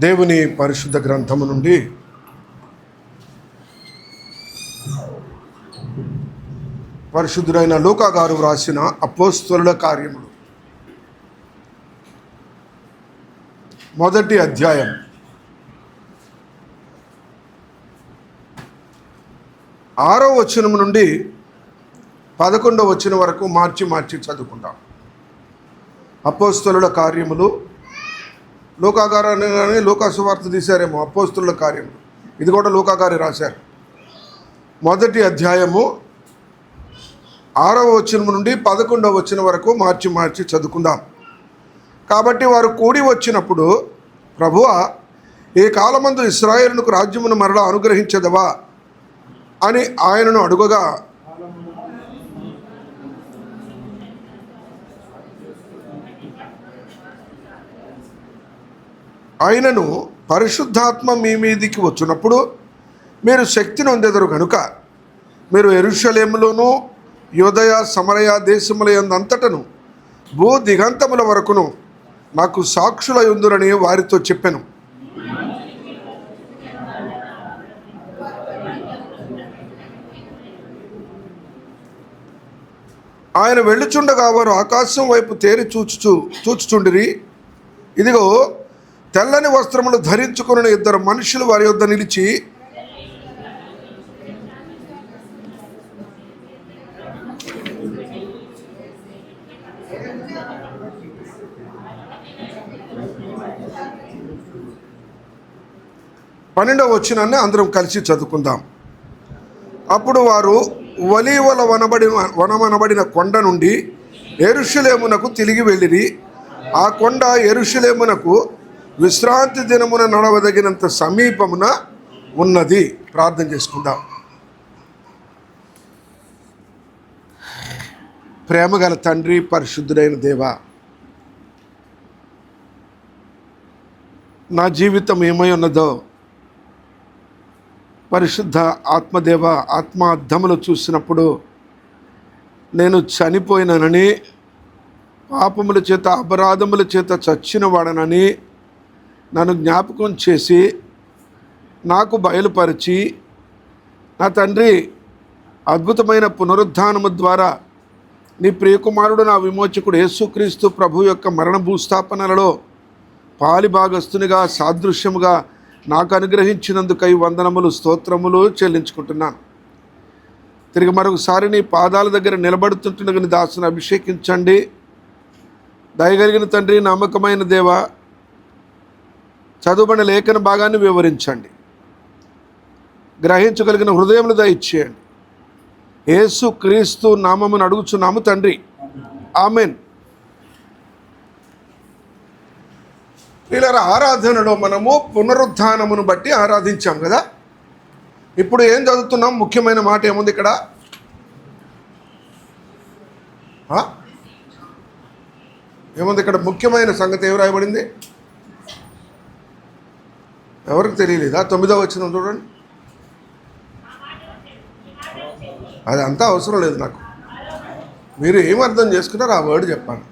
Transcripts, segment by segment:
దేవుని పరిశుద్ధ గ్రంథము నుండి పరిశుద్ధుడైన లూకా గారు వ్రాసిన అపోస్తుల కార్యములు. మొదటి అధ్యాయం. ఆరో వచనం నుండి పదకొండవ వచనం వరకు మార్చి మార్చి చదువుకుంటాం. అపోస్తుల కార్యములు లోకాగారాన్ని కానీ లోకాసువార్త తీశారేమో అపోస్తుల కార్యం. ఇది కూడా లోకాగారి రాశారు. మొదటి అధ్యాయము ఆరవ వచనం నుండి పదకొండవ వచనం వరకు మార్చి మార్చి చదువుకుందాం. కాబట్టి వారు కూడి వచ్చినప్పుడు ప్రభువ ఏ కాలమందు ఇస్రాయేల్కు రాజ్యమును మరలా అనుగ్రహించదవా అని ఆయనను అడుగగా ఆయనను పరిశుద్ధాత్మ మీ మీదికి వచ్చినప్పుడు మీరు శక్తిని పొందెదరు కనుక మీరు ఎరుషలేములోను యోదయ సమరయ దేశముల ఎందంతటను భూ దిగంతముల వరకును నాకు సాక్షుల ఉందురని వారితో చెప్పాను. ఆయన వెళ్ళుచుండగా వారు ఆకాశం వైపు తేరి చూచుచు చూచుచుండిరి. ఇదిగో తెల్లని వస్త్రములు ధరించుకున్న ఇద్దరు మనుషులు వారి యొద్ద నిలిచి పన్నెండవ వచ్చినాన్ని అందరం కలిసి చదువుకుందాం. అప్పుడు వారు ఒలీవల వనబడిన వనమనబడిన కొండ నుండి ఎరుషులేమునకు తిరిగి వెళ్ళిరి. ఆ కొండ ఎరుషులేమునకు విశ్రాంతి దినమున నడవదగినంత సమీపమున ఉన్నది. ప్రార్థన చేసుకుందాం. ప్రేమగల తండ్రి పరిశుద్ధుడైన దేవ నా జీవితం ఏమై ఉన్నదో పరిశుద్ధ ఆత్మదేవ ఆత్మ చూసినప్పుడు నేను చనిపోయినానని పాపముల చేత అపరాధముల చేత చచ్చిన వాడనని నన్ను జ్ఞాపకం చేసి నాకు బయలుపరిచి నా తండ్రి అద్భుతమైన పునరుద్ధానము ద్వారా నీ ప్రియకుమారుడు నా విమోచకుడు యేసుక్రీస్తు ప్రభు యొక్క మరణ భూస్థాపనలలో పాలిభాగస్తునిగా సాదృశ్యముగా నాకు అనుగ్రహించినందుకై వందనములు స్తోత్రములు చెల్లించుకుంటున్నాను తిరిగి మరొకసారి నీ పాదాల దగ్గర నిలబడుతుంటుండగా నీ దాసును అభిషేకించండి. దయగలిగిన తండ్రి నమ్మకమైన దేవ చదువుబడిన లేఖన భాగాన్ని వివరించండి. గ్రహించగలిగిన హృదయములు దయచేయండి. యేసు క్రీస్తు నామమును అడుగుచున్నాము తండ్రి. ఆమెన్. వీళ్ళ ఆరాధనలో మనము పునరుద్ధానమును బట్టి ఆరాధించాం కదా? ఇప్పుడు ఏం చదువుతున్నాం? ముఖ్యమైన మాట ఏముంది ఇక్కడ? ఏముంది ఇక్కడ? ముఖ్యమైన సంగతి ఏం రాయబడింది? ఎవరికి తెలియలేదా? తొమ్మిదో వచ్చిన చూడండి. అది అంతా అవసరం లేదు నాకు. మీరు ఏం అర్థం చేసుకున్నారో ఆ వర్డ్ చెప్పాను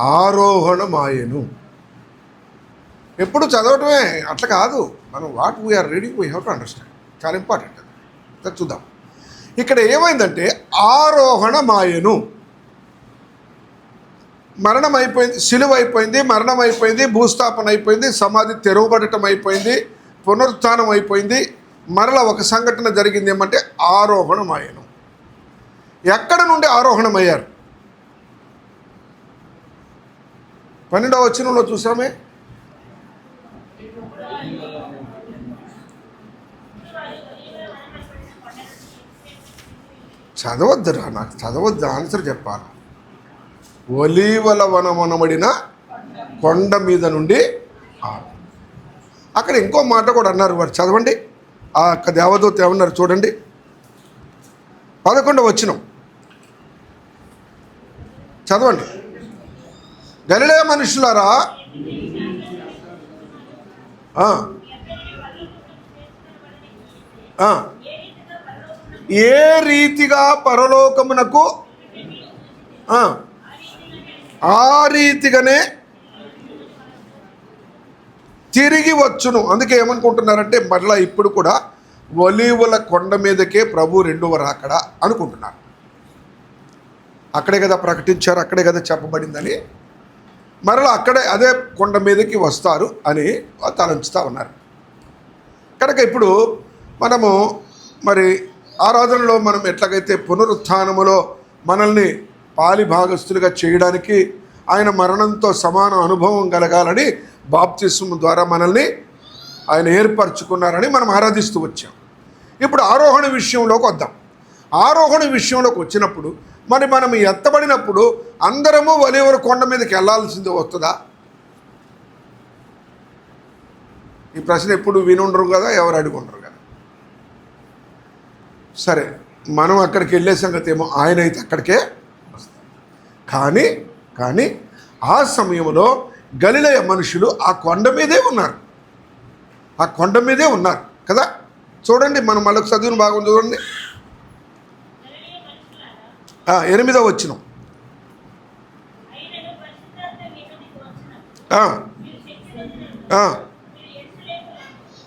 ఆరోహణ మాయను. ఎప్పుడు చదవటమే అట్లా కాదు. మనం what we are reading we have to understand చాలా ఇంపార్టెంట్ అది అది చూద్దాం. ఇక్కడ ఏమైందంటే ఆరోహణ మాయను. మరణం అయిపోయింది సిలువ అయిపోయింది మరణం అయిపోయింది భూస్థాపన అయిపోయింది సమాధి తెరవబడటం అయిపోయింది పునరుత్నం అయిపోయింది మరల ఒక సంఘటన జరిగింది ఏమంటే ఆరోహణం ఆయన ఎక్కడ నుండి ఆరోహణం అయ్యారు పన్నెండవ వచనంలో చూసామే? చదవద్దురా నాకు చదవద్దు ఆన్సర్ చెప్పాలి. ఒలీవల వనమనబడిన కొండ మీద నుండి అక్కడ ఇంకో మాట కూడా అన్నారు వారు. చదవండి. ఆ యొక్క దేవదూత ఏమన్నారు చూడండి. పదకొండు వచ్చినం చదవండి. గలిలే మనుషులారా ఏ రీతిగా పరలోకమునకు ఆ, రీతిగానే తిరిగి వచ్చును. అందుకే ఏమనుకుంటున్నారంటే మరలా ఇప్పుడు కూడా ఒలీవుల కొండ మీదకే ప్రభు రెండవ రాకడ అనుకుంటున్నారు. అక్కడే కదా ప్రకటించారు అక్కడే కదా చెప్పబడిందని. మరలా అక్కడే అదే కొండ మీదకి వస్తారు అని తలంచుతూ ఉన్నారు. కనుక ఇప్పుడు మనము మరి ఆరాధనలో మనం ఎట్లాగైతే పునరుత్నములో మనల్ని పాలి భాగస్థులుగా చేయడానికి ఆయన మరణంతో సమాన అనుభవం కలగాలని బాప్తిస్మ ద్వారా మనల్ని ఆయన ఏర్పరచుకున్నారని మనం ఆరాధిస్తూ వచ్చాం. ఇప్పుడు ఆరోహణ విషయంలోకి వద్దాం. ఆరోహణ విషయంలోకి వచ్చినప్పుడు మరి మనం ఎత్తబడినప్పుడు అందరము వలివరు కొండ మీదకి వెళ్ళాల్సింది వస్తుందా? ఈ ప్రశ్న ఎప్పుడు వినుండరు కదా ఎవరు అడుగుండరు కదా. సరే మనం అక్కడికి వెళ్ళే సంగతి ఏమో ఆయన అయితే అక్కడికే కానీ కానీ ఆ సమయంలో గలిలయ మనుషులు ఆ కొండ మీదే ఉన్నారు. ఆ కొండ మీదే ఉన్నారు కదా? చూడండి మనం మళ్ళీ చదివిన బాగుంది చూడండి. ఎనిమిదో వచ్చిన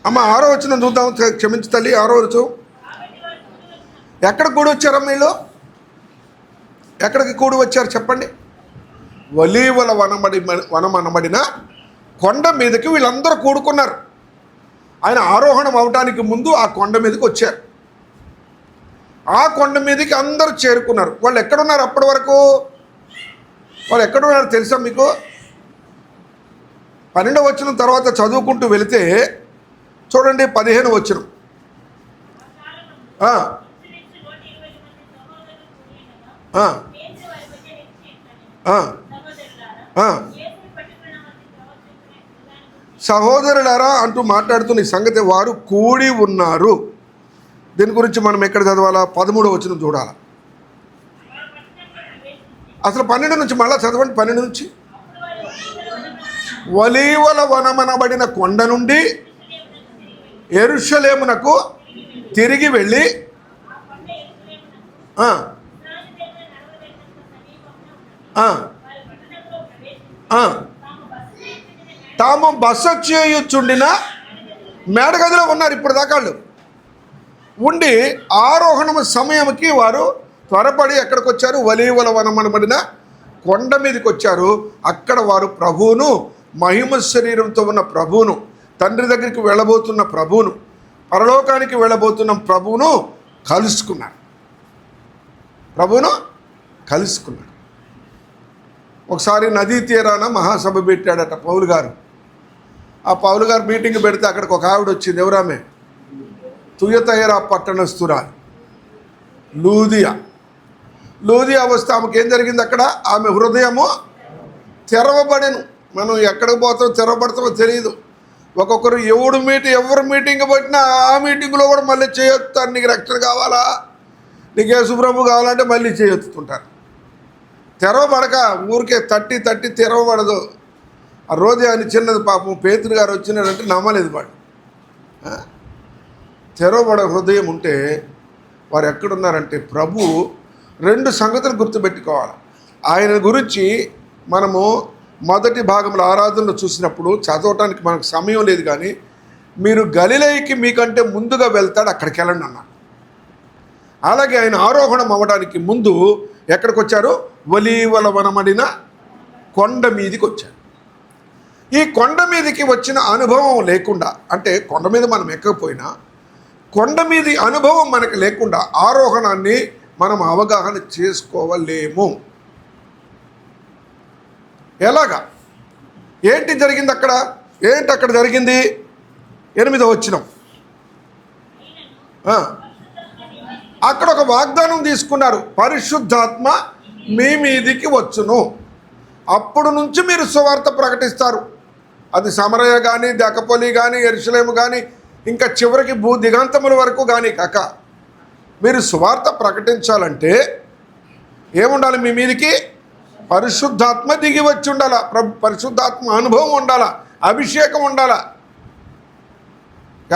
అమ్మ ఆరో వచ్చిన చూద్దాం క్షమించి తల్లి ఆరో వచ్చు ఎక్కడ కూడా వచ్చారమ్మ వీళ్ళు? ఎక్కడికి కూడి వచ్చారు చెప్పండి? వలీవల వనమడి వనం అనబడిన కొండ మీదకి వీళ్ళందరూ కూడుకున్నారు. ఆయన ఆరోహణం అవటానికి ముందు ఆ కొండ మీదకి వచ్చారు. ఆ కొండ మీదకి అందరూ చేరుకున్నారు. వాళ్ళు ఎక్కడున్నారు అప్పటి వరకు? వాళ్ళు ఎక్కడున్నారు తెలుసా మీకు? పన్నెండవ వచ్చిన తర్వాత చదువుకుంటూ వెళితే చూడండి పదిహేను వచ్చిన ఆ నూట ఇరవై మంది సహోదరులు కూడి ఉండగా, యేసు వారి మధ్య నిలిచి ఇట్లనెను. సహోదరులారా, అంటూ మాట్లాడుతున్న ఈ సంగతి వారు కూడి ఉన్నారు. దీని గురించి మనం ఎక్కడ చదవాలా? పదమూడో వచ్చిన చూడాలా? అసలు పన్నెండు నుంచి మళ్ళా చదవండి పన్నెండు నుంచి. ఒలీవల వలీవల వనమనబడిన కొండ నుండి ఎరుషలేమునకు తిరిగి వెళ్ళి ఆ కొండ యెరూషలేమునకు ఆ, ఇస్రాయేలు దేవుని నడవదగినంత సమీపంలో ఉన్నది. ఆ, వారు పట్టణంలో ప్రవేశించి, ఆ. తాము బస చేయుచుండిన మేడగదిలో ఉన్నారు ఇప్పుడు దాకా వాళ్ళు. ఉండి ఆరోహణం సమయంకి వారు త్వరపడి ఎక్కడికి వచ్చారు? వలీవల వనమనబడిన కొండ మీదకి వచ్చారు. అక్కడ వారు ప్రభువును మహిమ శరీరంతో ఉన్న ప్రభువును తండ్రి దగ్గరికి వెళ్ళబోతున్న ప్రభువును పరలోకానికి వెళ్ళబోతున్న ప్రభువును కలుసుకున్నారు. ప్రభువును కలుసుకున్నారు. ఒకసారి నదీ తీరాన మహాసభ పెట్టాడట పౌలు గారు. ఆ పౌలు గారు మీటింగ్ పెడితే అక్కడికి ఒక ఆవిడ వచ్చింది. ఎవరామె? తుయతయరా పట్టణస్తురా లూదియా. లూదియా వస్తే ఆమెకి ఏం జరిగింది అక్కడ? ఆమె హృదయము తెరవబడెను. మనం ఎక్కడికి పోతామో తెరవబడతామో తెలియదు ఒక్కొక్కరు ఎవడు మీటింగ్ ఎవరు మీటింగ్ పెట్టినా ఆ మీటింగ్లో కూడా మళ్ళీ చేయొత్తారు నీకు రక్షణ కావాలా? నీకు యేసుప్రభు కావాలంటే మళ్ళీ చేయొత్తుంటారు తెరవబడక ఊరికే తట్టి తట్టి తెరవబడదు. ఆ రోజే అని చిన్నది పాపం పేతులు గారు వచ్చినాడంటే నమ్మలేదు వాడు. తెరవబడ హృదయం ఉంటే వారు ఎక్కడున్నారంటే ప్రభు రెండు సంగతులు గుర్తుపెట్టుకోవాలి. ఆయన గురించి మనము మొదటి భాగంలో ఆరాధనలు చూసినప్పుడు చదవటానికి మనకు సమయం లేదు కానీ మీరు గలిలైకి మీకంటే ముందుగా వెళ్తాడు అక్కడికి వెళ్ళండి అన్నాడు. అలాగే ఆయన ఆరోహణం అవ్వడానికి ముందు ఎక్కడికి వచ్చారు? ఒలీవల వనమడిన కొండ మీదికి వచ్చాడు. ఈ కొండ మీదకి వచ్చిన అనుభవం లేకుండా అంటే కొండ మీద మనం ఎక్కకపోయినా కొండ మీది అనుభవం మనకు లేకుండా ఆరోహణాన్ని మనం అవగాహన చేసుకోవలేము. ఎలాగా? ఏంటి జరిగింది అక్కడ? ఏంటి అక్కడ జరిగింది? ఎనిమిదో వచ్చినం అక్కడ ఒక వాగ్దానం తీసుకున్నారు. పరిశుద్ధాత్మ మీ మీదికి వచ్చును. అప్పుడు నుంచి మీరు సువార్త ప్రకటిస్తారు. అది సమరయ కానీ దకపోలి కానీ ఎరుసలేము కానీ ఇంకా చివరికి భూ దిగాంతముల వరకు కానీ కాక. మీరు సువార్త ప్రకటించాలంటే ఏముండాలి మీ మీదికి? పరిశుద్ధాత్మ దిగి వచ్చి ఉండాలా? ప్రభు పరిశుద్ధాత్మ అనుభవం ఉండాలా? అభిషేకం ఉండాలా?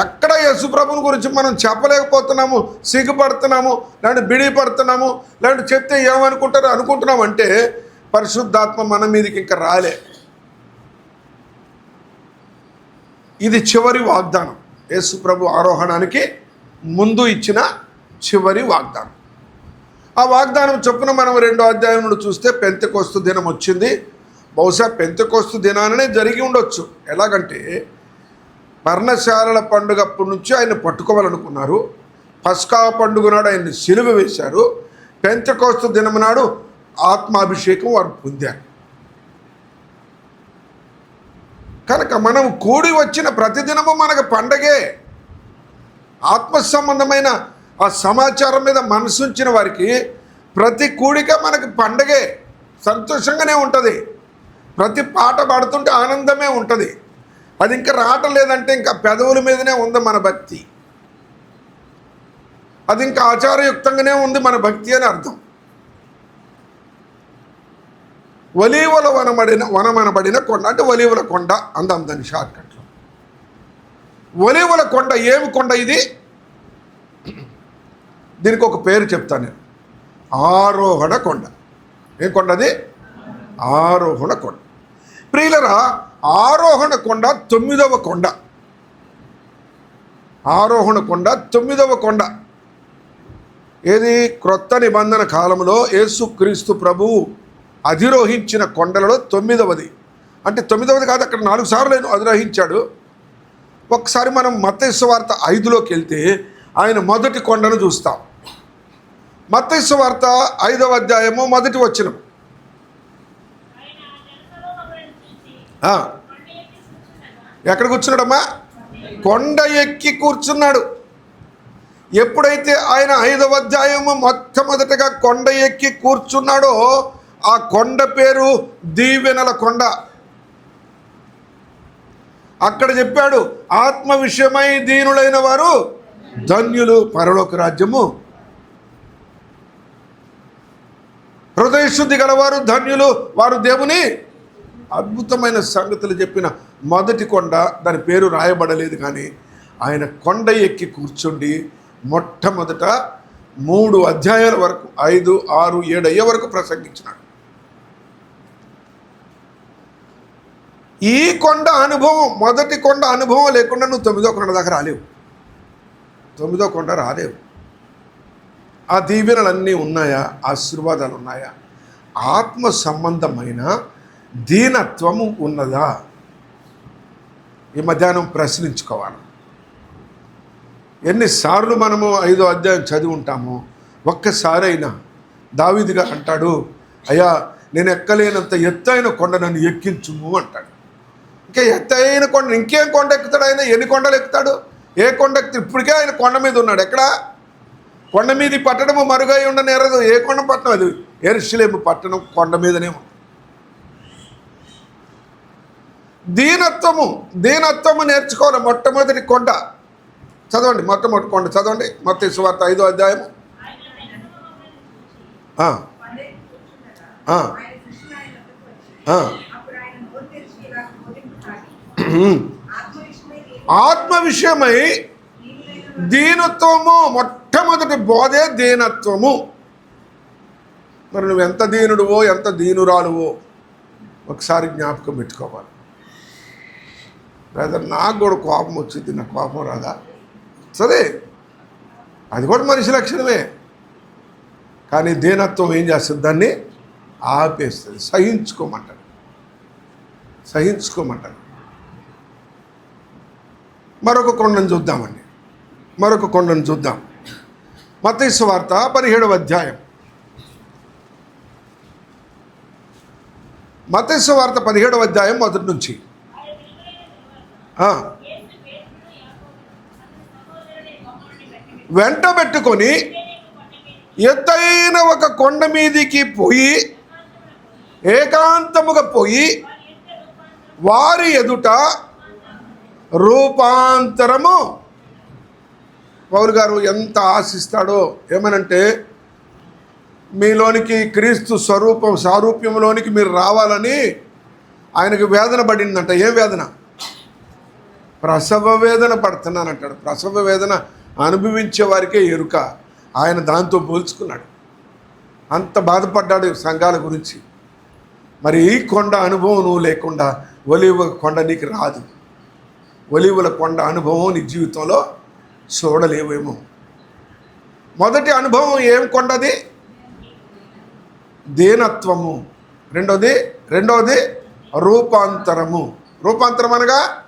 ఎక్కడ యశుప్రభుని గురించి మనం చెప్పలేకపోతున్నాము సిగ్గుపడుతున్నాము లేదంటే బిడి పడుతున్నాము లేదంటే చెప్తే ఏమనుకుంటారో అనుకుంటున్నాం అంటే పరిశుద్ధాత్మ మన మీదకి ఇంకా రాలే. ఇది చివరి వాగ్దానం. యేసుప్రభు ఆరోహణానికి ముందు ఇచ్చిన చివరి వాగ్దానం. ఆ వాగ్దానం చొప్పున మనం రెండో అధ్యాయం నుండి చూస్తే పెంతకోస్తు దినం వచ్చింది. బహుశా పెంతకోస్తు దినాననే జరిగి ఉండొచ్చు. ఎలాగంటే పర్ణశాలల పండుగ అప్పటి నుంచి ఆయన పట్టుకోవాలనుకున్నారు. పస్కా పండుగ నాడు ఆయన్ని సిలువ వేశారు. పెంచకోస్త దినం నాడు ఆత్మాభిషేకం వారు పొందారు. కనుక మనం కూడి వచ్చిన ప్రతిదినము మనకు పండగే. ఆత్మ సంబంధమైన ఆ సమాచారం మీద మనసుంచిన వారికి ప్రతి కూడిక మనకు పండగే. సంతోషంగానే ఉంటుంది. ప్రతి పాట పాడుతుంటే ఆనందమే ఉంటుంది. అది ఇంకా రావటం లేదంటే ఇంకా పెదవుల మీదనే ఉంది మన భక్తి. అది ఇంకా ఆచారయుక్తంగానే ఉంది మన భక్తి అని అర్థం. ఒలీవల వనమడిన వనమనబడిన కొండ అంటే వలీవల కొండ అందాం దాని షార్ట్కట్లో. ఒలీవల కొండ ఏమి కొండ ఇది? దీనికి ఒక పేరు చెప్తాను నేను. ఆరోహణ కొండ. ఏం కొండది? ఆరోహణ కొండ. ప్రియులరా ఆరోహణ కొండ తొమ్మిదవ కొండ. ఆరోహణ కొండ తొమ్మిదవ కొండ. ఏది? క్రొత్త నిబంధన కాలంలో యేసుక్రీస్తు ప్రభువు అధిరోహించిన కొండలలో తొమ్మిదవది. అంటే తొమ్మిదవది కాదు అక్కడ నాలుగు సార్లు ఆయన అధిరోహించాడు. ఒకసారి మనం మత్తైసు వార్త ఐదులోకి వెళ్తే ఆయన మొదటి కొండను చూస్తాం. మత్తైసు వార్త ఐదవ అధ్యాయము మొదటి వచ్చినం ఆయన ఆ జనసమూహములను చూసి ఆ, కొండ ఎక్కి కూర్చుండగా ఎక్కడ కూర్చున్నాడమ్మా కొండ ఎక్కి కూర్చున్నాడు. ఎప్పుడైతే ఆయన ఐదవ అధ్యాయము మొట్టమొదటగా కొండ ఎక్కి కూర్చున్నాడో ఆ కొండ పేరు దీవెనల కొండ. అక్కడ చెప్పాడు ఆత్మ విషయమై దీనులైన వారు ధన్యులు పరలోక రాజ్యము. హృదయశుద్ధి గలవారు ధన్యులు వారు దేవుని అద్భుతమైన సంగతులు చెప్పిన మొదటి కొండ దాని పేరు రాయబడలేదు కానీ ఆయన కొండ ఎక్కి కూర్చుండి మొట్టమొదట మూడు అధ్యాయాల వరకు ఐదు ఆరు ఏడు అయ్యే వరకు ప్రసంగించినాడు. ఈ కొండ అనుభవం మొదటి కొండ అనుభవం లేకుండా నువ్వు తొమ్మిదో కొండ దాకా రాలేవు. తొమ్మిదో కొండ రాలేవు. ఆ దీవెనలన్నీ ఉన్నాయా? ఆశీర్వాదాలు ఉన్నాయా? ఆత్మ సంబంధమైన దీనత్వము ఉన్నదా? ఈ మధ్యాహ్నం ప్రశ్నించుకోవాలి. ఎన్నిసార్లు మనము ఐదో అధ్యాయం చదివి ఉంటామో ఒక్కసారైనా దావీదిగా అంటాడు అయ్యా నేను ఎక్కలేనంత ఎత్తైన కొండ నన్ను ఎక్కించుము అంటాడు. ఇంకా ఎత్తైన కొండ ఇంకేం కొండ ఎక్కుతాడు ఆయన? ఎన్ని కొండలు ఎక్కుతాడు? ఏ కొండ ఎక్కుతాడు? ఇప్పటికే ఆయన కొండ మీద ఉన్నాడు. ఎక్కడ? కొండ మీద పట్టణము మరుగై ఉండనేరదు ఏ కొండ పట్టణం అది? ఎరుసలేము పట్టణం కొండ మీదనే ఉంది. దీనత్వము దీనత్వము నేర్చుకోవాలి. మొట్టమొదటి కొండ. చదవండి మొట్టమొదటి కొండ. చదవండి మొత్తం సువార్త ఐదో అధ్యాయం ఆత్మ విషయమై దీనత్వము మొట్టమొదటి బోధే దీనత్వము. మరి నువ్వు ఎంత దీనుడువో ఎంత దీనురాలువో ఒకసారి జ్ఞాపకం పెట్టుకోవాలి. బ్రదర్ నాకు కూడా కోపం వచ్చింది నా కోపం రాదా? సరే అది కూడా మనిషి లక్షణమే. కానీ దీనత్వం ఏం చేస్తుంది? దాన్ని ఆపేస్తుంది. సహించుకోమంటారు సహించుకోమంటారు మరొక కొండను చూద్దామండి. మరొక కొండను చూద్దాం. మతైసు వార్త పదిహేడవ అధ్యాయం. మతైసు వార్త పదిహేడవ అధ్యాయం మొదటి నుంచి ఆయన వెలుగులైన తరువాత ఆ, యేసు పేతురును యాకోబును అతని సహోదరుని గొమ్మడిని కట్టిబెట్టి వెంట పెట్టుకొని ఎత్తైన ఒక కొండ మీదికి పోయి ఏకాంతముగా పోయి వారి వారి ఎదుట రూపాంతరము. పౌరు గారు ఎంత ఆశిస్తాడో ఏమనంటే మీలోనికి క్రీస్తు స్వరూపం సారూప్యంలోనికి మీరు రావాలని ఆయనకు వేదన పడిందంట. ఏం వేదన? ప్రసవ వేదన పడుతున్నాను అంటాడు. ప్రసవ వేదన అనుభవించే వారికే ఎరుక. ఆయన దాంతో పోల్చుకున్నాడు. అంత బాధపడ్డాడు సంఘాల గురించి. మరి ఈ కొండ అనుభవం నువ్వు లేకుండా ఒలివ కొండ నీకు రాదు. ఒలివుల కొండ అనుభవం నీ జీవితంలో చూడలేవేమో. మొదటి అనుభవం ఏం కొండది? దీనత్వము. రెండోది రెండోది రూపాంతరము. రూపాంతరం అనగా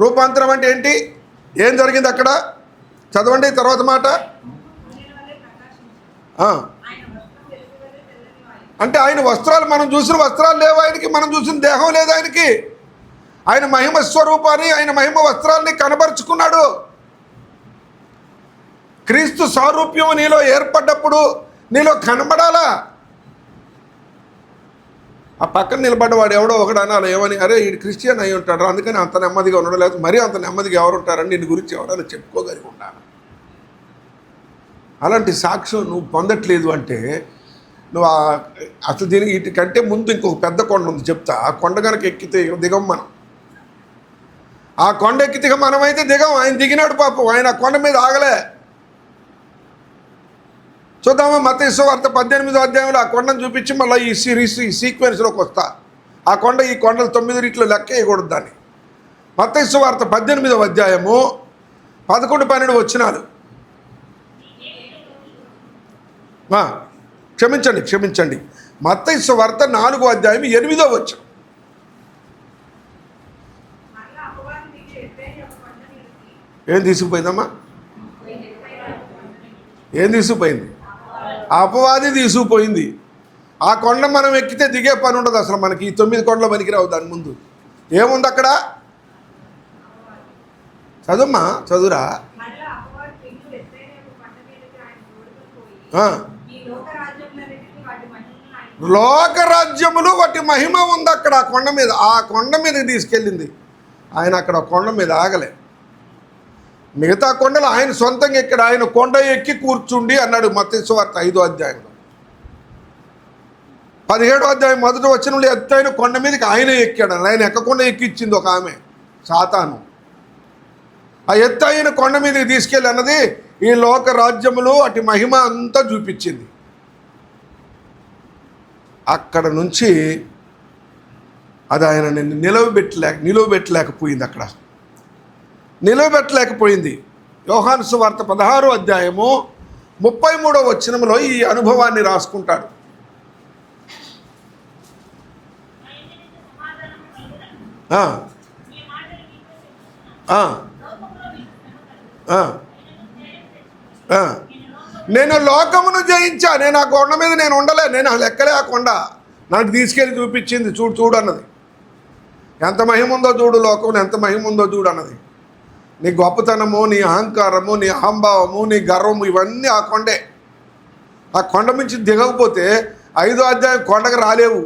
రూపాంతరం అంటే ఏంటి? ఏం జరిగింది అక్కడ? చదవండి తర్వాత మాట. అంటే ఆయన వస్త్రాలు మనం చూసిన వస్త్రాలు లేవు ఆయనకి మనం చూసిన దేహం లేదు ఆయనకి. ఆయన మహిమ స్వరూపాన్ని ఆయన మహిమ వస్త్రాల్ని కనబరుచుకున్నాడు. క్రీస్తు సారూప్యం నీలో ఏర్పడ్డప్పుడు నీలో కనబడాలా? ఆ పక్కన నిలబడ్డవాడు ఎవడో ఒకడు అనాలి. ఏమని? అరే ఈ క్రిస్టియన్ అయి ఉంటాడు అందుకని అంత నెమ్మదిగా ఉండడం లేదు. మరీ అంత నెమ్మదిగా ఎవరు ఉంటారని దీని గురించి ఎవరైనా చెప్పుకోగలిగి ఉండాలి. అలాంటి సాక్ష్యం నువ్వు పొందట్లేదు అంటే నువ్వు ఆ- అసలు దీనికి వీటికంటే ముందు ఇంకొక పెద్ద కొండ ఉంది చెప్తా. ఆ కొండ కనుక ఎక్కితే దిగం మనం. ఆ కొండ ఎక్కితే మనమైతే దిగం. ఆయన దిగినాడు పాపం. ఆయన ఆ కొండ మీద ఆగలే. చూద్దామా మత వార్త పద్దెనిమిదో అధ్యాయంలో ఆ కొండను చూపించి మళ్ళీ ఈ సిరీస్ ఈ సీక్వెన్స్లోకి వస్తా. ఆ కొండ ఈ కొండలు తొమ్మిది రీట్లో లెక్క వేయకూడదు దాన్ని. మత వార్త పద్దెనిమిదవ అధ్యాయము పదకొండు పన్నెండు వచ్చినాలు క్షమించండి క్షమించండి. మత్తైసు వార్త నాలుగో అధ్యాయం ఎనిమిదో వచ్చు ఏం తీసుకుపోయిందమ్మా? ఏం తీసుకుపోయింది? ఆ అపవాది తీసుకుపోయింది. ఆ కొండ మనం ఎక్కితే దిగే పని ఉండదు అసలు మనకి. ఈ తొమ్మిది కొండల పనికిరావు దాని ముందు. ఏముంది అక్కడ? చదువుమ్మా చదువురా? లోకరాజ్యములు వాటి మహిమ ఉంది అక్కడ ఆ కొండ మీద. ఆ కొండ మీద తీసుకెళ్ళింది. ఆయన అక్కడ కొండ మీద ఆగలే. మిగతా కొండలు ఆయన సొంతంగా ఎక్కడ? ఆయన కొండ ఎక్కి కూర్చుండి అన్నాడు మత్స్వార్త ఐదో అధ్యాయంలో. పదిహేడో అధ్యాయం మొదటి వచ్చిన ఎత్తైన కొండ మీదకి ఆయన ఎక్కాడు ఆయన ఎక్కకుండా ఎక్కిచ్చింది ఒక ఆమె సాతాను. ఆ ఎత్తైన కొండ మీదకి తీసుకెళ్ళి అన్నది ఈ లోక రాజ్యములు అటు మహిమ అంతా చూపించింది. అక్కడ నుంచి అది ఆయన నిలవబెట్టలేక నిలవబెట్టలేకపోయింది అక్కడ. నిలవబెట్టలేకపోయింది యోహాను సువార్త పదహారో అధ్యాయము ముప్పై మూడో వచ్చినంలో ఈ అనుభవాన్ని రాసుకుంటాడు. ఆ, నేను లోకమును జయించా. నేను ఆ కొండ మీద నేను ఉండలే. నేను లెక్కలే ఆ కొండ. నాకు తీసుకెళ్ళి చూపించింది. చూడు చూడు అన్నది. ఎంత మహిముందో చూడు లోకంలో ఎంత మహిముందో చూడు అన్నది. నీ గొప్పతనము నీ అహంకారము నీ అహంభావము నీ గర్వము ఇవన్నీ ఆ కొండే. ఆ కొండ నుంచి దిగకపోతే ఐదో అధ్యాయం కొండకు రాలేవు.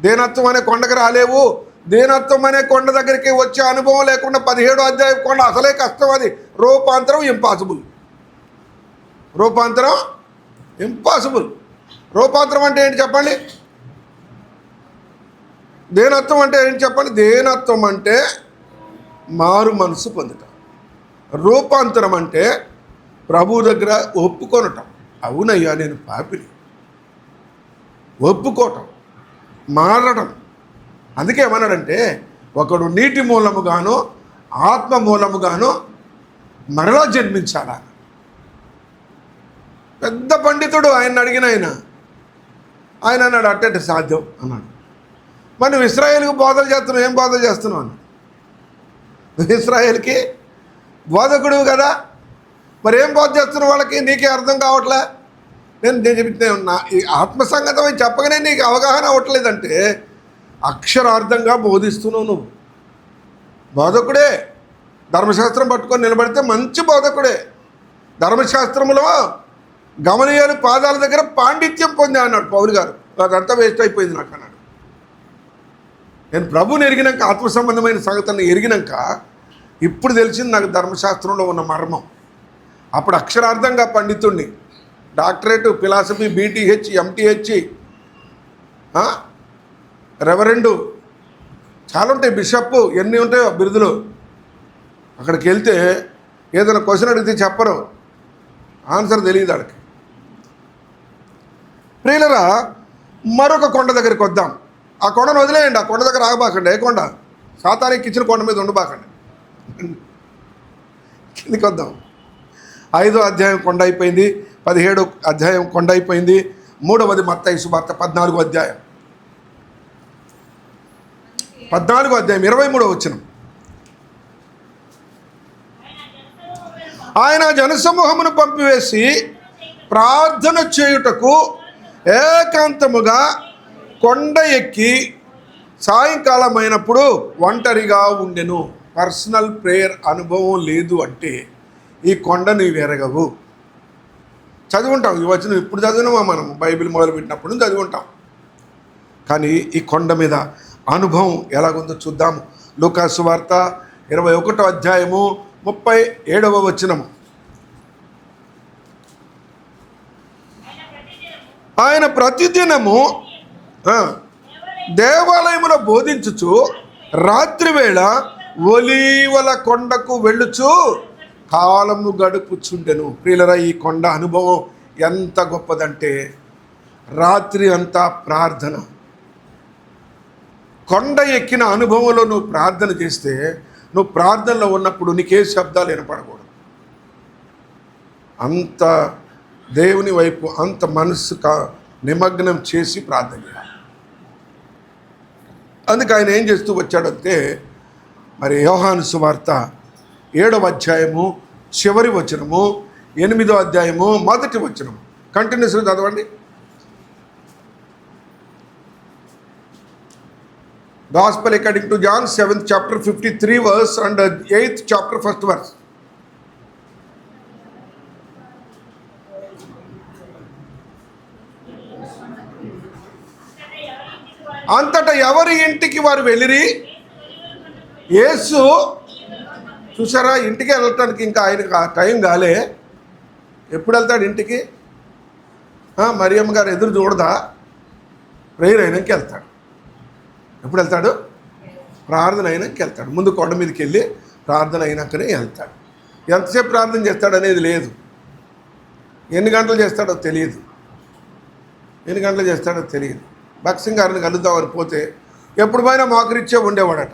దీనత్వం అనే కొండకు రాలేవు. దీనత్వం అనే కొండ దగ్గరికి వచ్చే అనుభవం లేకుండా పదిహేడో అధ్యాయం కొండ అసలే కష్టం అది. రూపాంతరం ఇంపాసిబుల్ రూపాంతరం ఇంపాసిబుల్ రూపాంతరం అంటే ఏంటి చెప్పండి? దేనత్వం అంటే ఏంటి చెప్పండి? దేనత్వం అంటే మారు మనసు పొందటం. రూపాంతరం అంటే ప్రభు దగ్గర ఒప్పుకొనటం. అవునయ్యా నేను పాపిని. ఒప్పుకోవటం. మారడం. అందుకే ఏమన్నాడంటే ఒకడు నీటి మూలముగాను ఆత్మ మూలముగాను మరలా జన్మించాలా? పెద్ద పండితుడు ఆయన అడిగిన ఆయన. ఆయన అన్నాడు అట్టంటే సాధ్యం అన్నాడు. మనం ఇస్రాయేల్కి బోధలు చేస్తున్నాం ఏం బోధలు చేస్తున్నావు అన్నాడు. నువ్వు ఇస్రాయేల్కి బోధకుడు కదా. మరి ఏం బోధ చేస్తున్న వాళ్ళకి? నీకే అర్థం కావట్లే. నేను నేను చెప్తే నా ఈ ఆత్మసంగతం అని చెప్పగానే నీకు అవగాహన అవ్వట్లేదంటే అక్షరార్థంగా బోధిస్తున్నావు నువ్వు. బోధకుడే. ధర్మశాస్త్రం పట్టుకొని నిలబడితే మంచి బోధకుడే. ధర్మశాస్త్రంలో గమనీయాలు పాదాల దగ్గర పాండిత్యం పొందా అన్నాడు పౌరు గారు. అదంతా వేస్ట్ అయిపోయింది నాకు అన్నాడు. నేను ప్రభుని ఎరిగినాక ఆత్మ సంబంధమైన సంగతులను ఎరిగినాక ఇప్పుడు తెలిసింది నాకు ధర్మశాస్త్రంలో ఉన్న మర్మం. అప్పుడు అక్షరార్థంగా పండితుణ్ణి doctorate philosophy BTh MTh reverend. చాలా ఉంటాయి. బిషప్ ఎన్ని ఉంటాయో బిరుదులు. అక్కడికి వెళ్తే ఏదైనా క్వశ్చన్ అడిగితే చెప్పరు. ఆన్సర్ తెలియదు ఆడికి. ప్రియులరా మరొక కొండ దగ్గరికి వద్దాం. ఆ కొండను వదిలేయండి ఆ కొండ దగ్గర ఆగబాకండి ఏ కొండ? సాతానికి ఇచ్చిన కొండ మీద ఉండబాకండి. కిందికి వద్దాం. ఐదో అధ్యాయం కొండ అయిపోయింది పదిహేడు అధ్యాయం కొండ అయిపోయింది మూడవది మత్తయి సువార్త పద్నాలుగో అధ్యాయం. పద్నాలుగో అధ్యాయం ఇరవై మూడో వచ్చిన ఆయన ఆయన జనసమూహమును పంపివేసి ప్రార్థన చేయుటకు ఏకాంతముగా కొండ ఎక్కి సాయంకాలం అయినప్పుడు ఒంటరిగా ఉండెను. పర్సనల్ ప్రేయర్ అనుభవం లేదు అంటే ఈ కొండ నీవు ఎరగవు చదువుంటాం. ఈ వచనం ఇప్పుడు చదివినామా మనం బైబిల్ మొదలుపెట్టినప్పుడు చదువుంటాం. కానీ ఈ కొండ మీద అనుభవం ఎలాగుందో చూద్దాము. లూకాసు వార్త ఇరవై ఒకటో అధ్యాయము ముప్పై ఏడవ వచనము. ఆయన ప్రతిదినము దేవాలయములో బోధించుచు రాత్రివేళ ఒలీవల కొండకు వెళ్ళుచు కాలము గడుపుచుండెను. ప్రియులరా ఈ కొండ అనుభవం ఎంత గొప్పదంటే రాత్రి అంతా ప్రార్థన. కొండ ఎక్కిన అనుభవంలో నువ్వు ప్రార్థన చేస్తే నువ్వు ప్రార్థనలో ఉన్నప్పుడు నీకే శబ్దాలు వినపడకూడదు. అంత దేవుని వైపు అంత మనస్సు కా నిమగ్నం చేసి ప్రార్థన చేయాలి. అందుకు ఆయన ఏం చేస్తూ వచ్చాడంటే మరి యోహాను సువార్త ఏడవ అధ్యాయము చివరి వచనము ఎనిమిదో అధ్యాయము మొదటి వచనము. కంటిన్యూస్గా చదవండి. Gospel according to John seventh chapter fifty three verse and eighth chapter first verse అంతటా ఎవరి ఇంటికి వారు వెళ్ళిరి? యేసు చూసారా ఇంటికి వెళ్ళటానికి ఇంకా ఆయనకు టైం కాలే. ఎప్పుడు వెళ్తాడు ఇంటికి? మరియమ్మ గారు ఎదురు చూడదా? ప్రేయర్ అయినాక వెళ్తాడు. ఎప్పుడు వెళ్తాడు? ప్రార్థన అయినాక వెళ్తాడు. ముందు కొండ మీదకి వెళ్ళి ప్రార్థన అయినాకనే వెళ్తాడు. ఎంతసేపు ప్రార్థన చేస్తాడు అనేది లేదు. ఎన్ని గంటలు చేస్తాడో తెలియదు. ఎన్ని గంటలు చేస్తాడో తెలియదు. భక్సింగ్ గారిని కలుద్దామని పోతే ఎప్పుడు పోయినా మోకరిచ్చే ఉండేవాడట.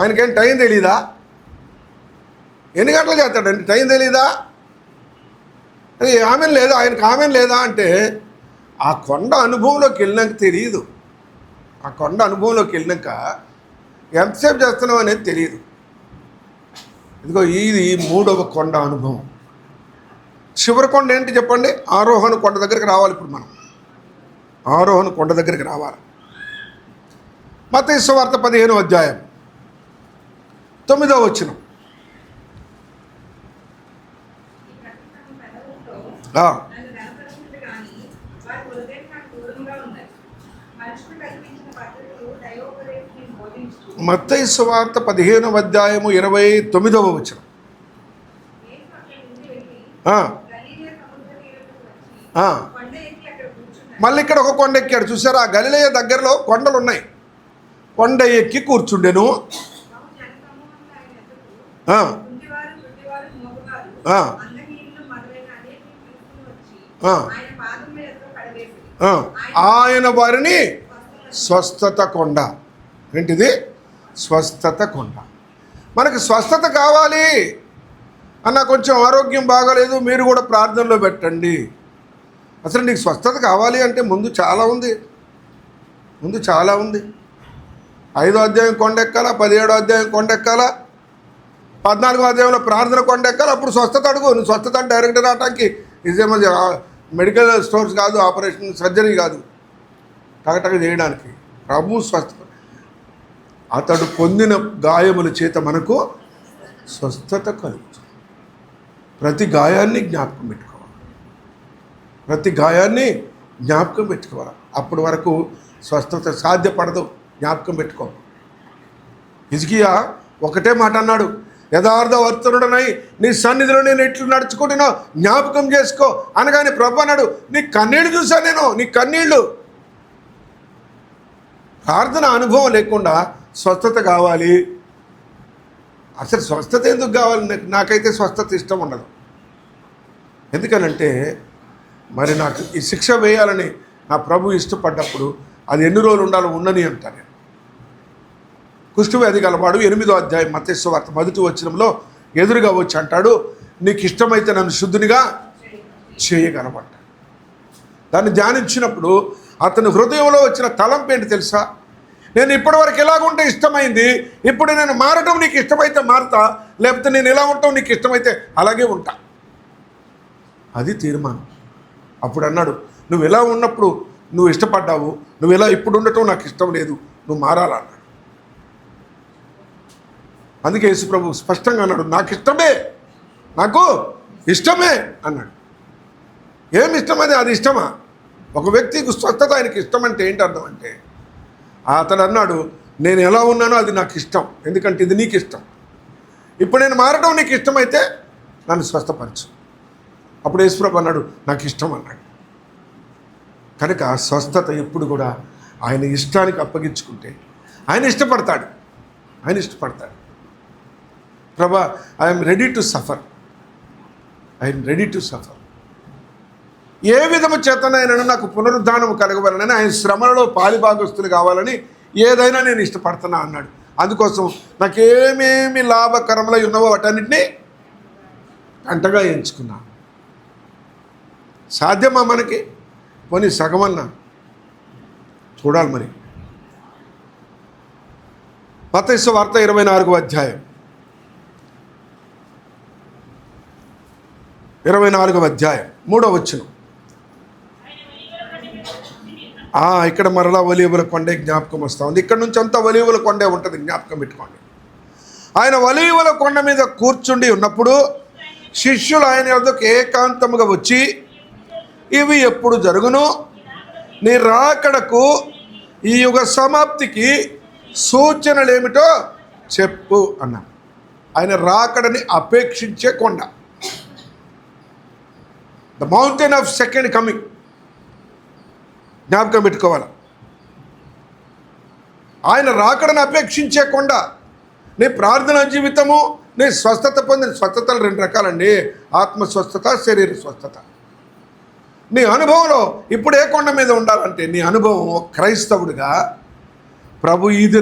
ఆయనకేం టైం తెలీదా? ఎన్ని గంటలు చేస్తాడండి? టైం తెలీదా? అది ఆమె లేదా? ఆయనకు ఆమె లేదా అంటే ఆ కొండ అనుభవంలోకి వెళ్ళినాక తెలియదు ఆ కొండ అనుభవంలోకి వెళ్ళినాక ఎంతసేపు చేస్తున్నావు అనేది తెలియదు ఇదిగో ఇది మూడవ కొండ అనుభవం. చివరి కొండ ఏంటి చెప్పండి? ఆరోహణ కొండ దగ్గరికి రావాలి ఇప్పుడు మనం. ఆరోహణ కొండ దగ్గరికి రావాలి. మత వార్త పదిహేను అధ్యాయం తొమ్మిదో వచ్చిన మత్తైసు వార్త పదిహేను అధ్యాయము ఇరవై తొమ్మిదవ వచ్చిన ఆ. మళ్ళీ ఇక్కడ ఒక కొండ ఎక్కాడు. చూసారా? గలిలయ దగ్గరలో కొండలు ఉన్నాయి కొండ ఎక్కి కూర్చుండెను. ఆయన ఆయన వారిని స్వస్థత కొండ. ఏంటిది? స్వస్థత కొండ. మనకి స్వస్థత కావాలి. అన్న కొంచెం ఆరోగ్యం బాగాలేదు. మీరు కూడా ప్రార్థనలో పెట్టండి. అసలు నీకు స్వస్థత కావాలి అంటే ముందు చాలా ఉంది. ముందు చాలా ఉంది. ఐదో అధ్యాయం కొండెక్కాలా? పదిహేడో అధ్యాయం కొండెక్కాలా? పద్నాలుగో అధ్యాయంలో ప్రార్థన కొండెక్కాలి? అప్పుడు స్వస్థత అడుగు. నువ్వు స్వస్థత డైరెక్ట్ రావడానికి ఇదేమో మెడికల్ స్టోర్స్ కాదు ఆపరేషన్ సర్జరీ కాదు. టగటగ చేయడానికి. ప్రభు స్వస్థ అతడు పొందిన గాయముల చేత మనకు స్వస్థత కలుగుతుంది. ప్రతి గాయాన్ని జ్ఞాపకం పెట్టుకో. ప్రతి గాయాన్ని జ్ఞాపకం పెట్టుకోవాలి. అప్పటి వరకు స్వస్థత సాధ్యపడదు. జ్ఞాపకం పెట్టుకో. హిజ్కియా ఒకటే మాట అన్నాడు. యథార్థ వర్తనుడనై నీ సన్నిధిలో నేను ఎట్లు నడుచుకుంటున్నా జ్ఞాపకం చేసుకో అనగానే ప్రభు అన్నాడు. నీ కన్నీళ్ళు చూశాను నేను నీ కన్నీళ్ళు ప్రార్థన అనుభవం లేకుండా స్వస్థత కావాలి. అసలు స్వస్థత ఎందుకు కావాలి? నాకైతే స్వస్థత ఇష్టం ఉండదు. ఎందుకనంటే మరి నాకు ఈ శిక్ష వేయాలని నా ప్రభు ఇష్టపడ్డప్పుడు అది ఎన్ని రోజులు ఉండాలో ఉండని అంటా నేను. కుష్ఠవ్యాధి గలవాడు ఎనిమిదో అధ్యాయం మతేశ్వార్త మొదటి వచ్చినంలో ఎదురుగా వచ్చి అంటాడు నీకు ఇష్టమైతే నన్ను శుద్ధునిగా చేయగలవంట. దాన్ని ధ్యానించినప్పుడు అతని హృదయంలో వచ్చిన తలంపు ఏంటి తెలుసా? నేను ఇప్పటివరకు ఎలాగుంటే ఇష్టమైంది ఇప్పుడు నేను మారటం నీకు ఇష్టమైతే మారుతా లేకపోతే నేను ఎలా ఉంటాం నీకు ఇష్టమైతే అలాగే ఉంటా. అది తీర్మానం. అప్పుడు అన్నాడు నువ్వు ఎలా ఉన్నప్పుడు నువ్వు ఇష్టపడ్డావు? నువ్వు ఎలా ఇప్పుడు ఉండటం నాకు ఇష్టం లేదు నువ్వు మారాలా? అన్నాడు. అందుకే యేసుప్రభు స్పష్టంగా అన్నాడు నాకు ఇష్టమే నాకు ఇష్టమే అన్నాడు. ఏమి ఇష్టమది? అది ఇష్టమా? ఒక వ్యక్తికి స్వస్థత ఆయనకి ఇష్టం అంటే ఏంటి అర్థం అంటే అతడు అన్నాడు నేను ఎలా ఉన్నానో అది నాకు ఇష్టం ఎందుకంటే ఇది నీకు ఇష్టం. ఇప్పుడు నేను మారడం నీకు ఇష్టమైతే నన్ను స్వస్థపరచు. అప్పుడు యేసుప్రభు అన్నాడు నాకు ఇష్టం అన్నాడు. కనుక స్వస్థత ఎప్పుడు కూడా ఆయన ఇష్టానికి అప్పగించుకుంటే ఆయన ఇష్టపడతాడు. ఆయన ఇష్టపడతాడు. ప్రభా I'm ready to suffer. I'm ready to suffer. ఏ విధము చేతనైనా నాకు పునరుద్ధానం కలగవాలని ఆయన శ్రమలలో పాలిభాగస్తులు కావాలని ఏదైనా నేను ఇష్టపడుతున్నా అన్నాడు. అందుకోసం నాకేమేమి లాభకరములై ఉన్నవో వాటన్నింటినీ అంటగా ఎంచుకున్నాను. సాధ్యమా మనకి? పోనీ సగమన్నా? చూడాలి మరి. మతైసు వార్త ఇరవై నాలుగు అధ్యాయం. ఇరవై నాలుగవ అధ్యాయం మూడో వచ్చును ఇక్కడ మరలా ఒలీవుల కొండే జ్ఞాపకం వస్తూ ఉంది. ఇక్కడ నుంచి అంతా ఒలీవుల కొండే ఉంటుంది జ్ఞాపకం పెట్టుకోండి. ఆయన ఒలీవుల కొండ మీద కూర్చుండి ఉన్నప్పుడు శిష్యులు ఆయన యొద్దకు ఏకాంతముగా వచ్చి ఇవి ఎప్పుడు జరుగును? నీ రాకడకు ఈ యుగ సమాప్తికి సూచనలు ఏమిటో చెప్పు అన్నా ఆయన రాకడని అపేక్షించే కొండ. The mountain of second coming జ్ఞాపకం పెట్టుకోవాలి? ఆయన రాకడని అపేక్షించే కొండ. నీ ప్రార్థన జీవితము నీ స్వస్థత పొందిన స్వస్థతలు రెండు రకాలండి. ఆత్మ స్వస్థత శరీర స్వస్థత. నీ అనుభవంలో ఇప్పుడు ఏ కొండ మీద ఉండాలంటే నీ అనుభవం క్రైస్తవుడిగా ప్రభు ఇది